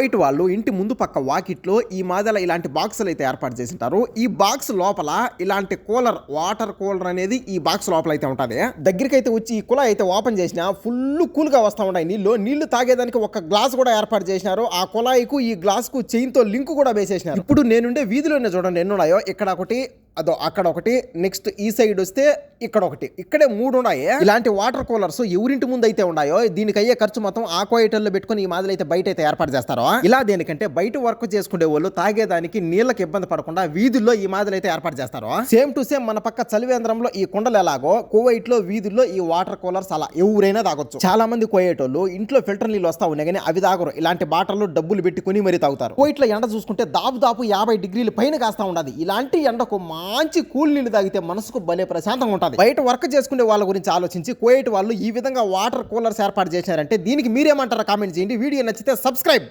బయట వాళ్ళు ఇంటి ముందు పక్క వాకిట్లో ఈ మాదల ఇలాంటి బాక్సులు అయితే ఏర్పాటు చేసింటారు. ఈ బాక్స్ లోపల ఇలాంటి కూలర్ వాటర్ కూలర్ అనేది ఈ బాక్స్ లోపల అయితే ఉంటుంది. దగ్గరికి అయితే వచ్చి ఈ కుళాయి అయితే ఓపెన్ చేసిన ఫుల్ కూల్గా ఉంటాయి నీళ్ళు నీళ్ళు నీళ్ళు తాగేదానికి ఒక గ్లాస్ కూడా ఏర్పాటు చేసినారు. ఆ కుళాయికు ఈ గ్లాస్కు చైన్తో లింక్ కూడా వేసేసినారు. ఇప్పుడు నేనుండే వీధిలోనే చూడండి ఎన్నున్నాయో. ఇక్కడ ఒకటి అదో అక్కడ ఒకటి నెక్స్ట్ ఈ సైడ్ వస్తే ఇక్కడ ఒకటి. ఇక్కడే మూడు ఉన్నాయి. ఇలాంటి వాటర్ కూలర్స్ ఎవరింటి ముందు అయితే ఉన్నాయో దీనికి అయ్యే ఖర్చు మొత్తం ఆ పెట్టుకుని ఈ మాదిరి అయితే బయట అయితే ఏర్పాటు చేస్తారో. ఇలా దేనికంటే బయట వర్క్ చేసుకునే వాళ్ళు తాగేదానికి నీళ్ళకి ఇబ్బంది పడకుండా వీధుల్లో ఈ మాదిరి అయితే ఏర్పాటు చేస్తారో. సేమ్ టు సేమ్ మన పక్క చలివేంద్రంలో ఈ కుండలు ఎలాగో కువైట్లో వీధుల్లో ఈ వాటర్ కూలర్స్ అలా ఎవరైనా తాగొచ్చు. చాలా మంది కోయేటోళ్ళు ఇంట్లో ఫిల్టర్ నీళ్ళు వస్తా ఉన్నాయి కానీ అవి తాగరు. ఇలాంటి బాటర్లు డబ్బులు పెట్టుకుని మరీ తాగుతారు. కోయిట్లో ఎండ చూసుకుంటే దాపు దాపు యాభై డిగ్రీల పైన కాస్తా ఉండదు. ఇలాంటి ఎండకు మంచి కూల్ నీళ్ళు తాగితే మనసుకు భలే ప్రశాంతంగా ఉంటుంది. బయట వర్క్ చేసుకునే వాళ్ళ గురించి ఆలోచించి కోయేటి వాళ్ళు ఈ విధంగా వాటర్ కూలర్స్ ఏర్పాటు చేశారంటే దీనికి మీరేమంటారో కామెంట్ చేయండి. వీడియో నచ్చితే సబ్స్క్రైబ్.